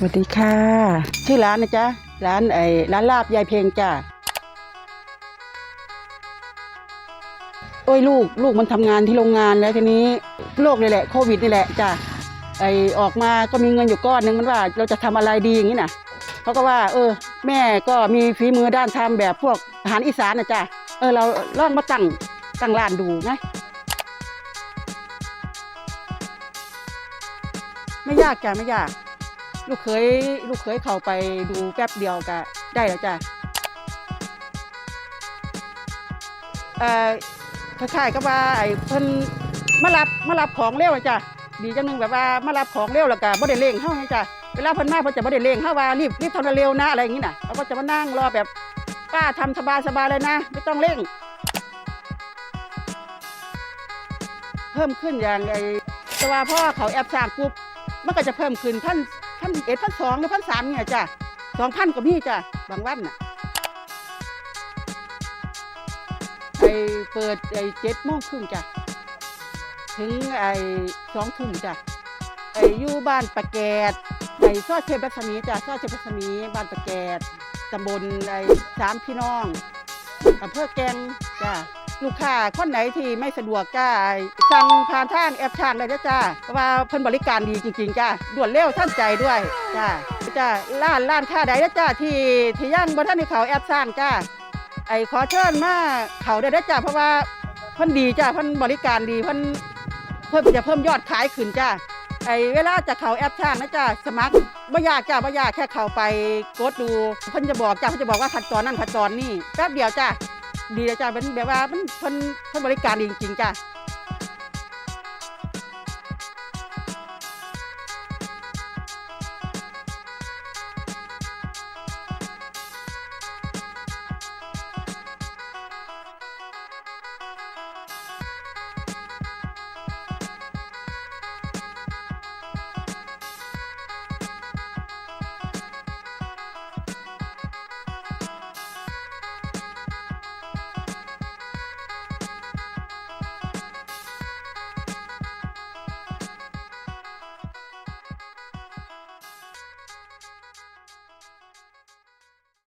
สวัสดีค่ะ ชื่อร้านนะจ๊ะ ร้านไอ้ร้านลาบยายเพลงจ้ะโอ้ยลูกลูกมันทำงานที่โรงงานแล้วทีนี้โรคนี่แหละโควิดนี่แหละจ้ะไอออกมาก็มีเงินอยู่ก้อนหนึงมันว่าเราจะทำอะไรดีอย่างนี้นะเขาก็ว่า เออ แม่ก็มีฝีมือด้านทำแบบพวกอาหารอีสานนะจ้ะเออเราลองมาตั้งตั้งร้านดูไงไม่ยากจ้ะไม่ยาก ลูกเคยลูกเคยเข้าไปดูแป๊บเดียวก็ได้แล้วจ้ะเอ่อคล้ายๆกับว่าไอ้เพิ่นมารับมารับของเร็วอะจ้ะดีจังหนึงแบบว่ามารับของเร็วแล้วก็บ่ได้เร่งเฮาไงจ้ะเวลาเพิ่นมาเพิ่นจะบ่ได้เร่งเฮาว่ารีบรีบทำเร็วๆนะอะไรอย่างนี้น่ะเราก็จะมานั่งรอแบบป้าทำสบายๆเลยนะ ไม่ต้องเร่ง เพิ่มขึ้นอย่างไอ้แต่ว่าพ่อเขาแอบสร้างปุ๊บมันก็จะเพิ่มขึ้นพัน พันเอ็ดพันสองหรือพันสามเนี่ยจ้ะสองพันก็มีจ้ะบางวันน่ะไอเปิดไอเจ็ดโมงครึ่งจ้ะถึงไอสองทุ่มจ้ะไออยู่บ้านปะแกดไอซอยเทพรัศมีจ้ะซอยเทพรัศมีบ้านปะแกดตำบลไอสามพี่น้องอำเภอแกงจ้ะ ลูกค้าคนไหนที่ไม่สะดวกจ้าสั่งผ่านทางแอปทางได้เด้อจ้าเพราะว่าเพิ่นบริการดีจริงๆจ้าด่วนเร็วทันใจด้วยจ้าจ้าร้านร้านค้าใดเด้อจ้าที่ที่ย่างบนท่านที่เขาแอปสร้างจ้าไอ้ขอเชิญมาเขาได้เด้อจ้าเพราะว่าเพิ่นดีจ้าเพิ่นบริการดีเพิ่นเพิ่มจะเพิ่มยอดขายขึ้นจ้าไอ้เวลาจะเขาแอปช่างนะจ้าสมัครไม่ยากจ้าไม่ยากแค่เข้าไปกดดูเพิ่นจะบอกจ้าเพิ่นจะบอกว่าขั้นตอนนั้นขั้นตอนนี้แป๊บเดียวจ้า ดีเลยจ้าเป็นแบบว่ามันเพิ่นเพิ่นบริการดีจริงๆจ้า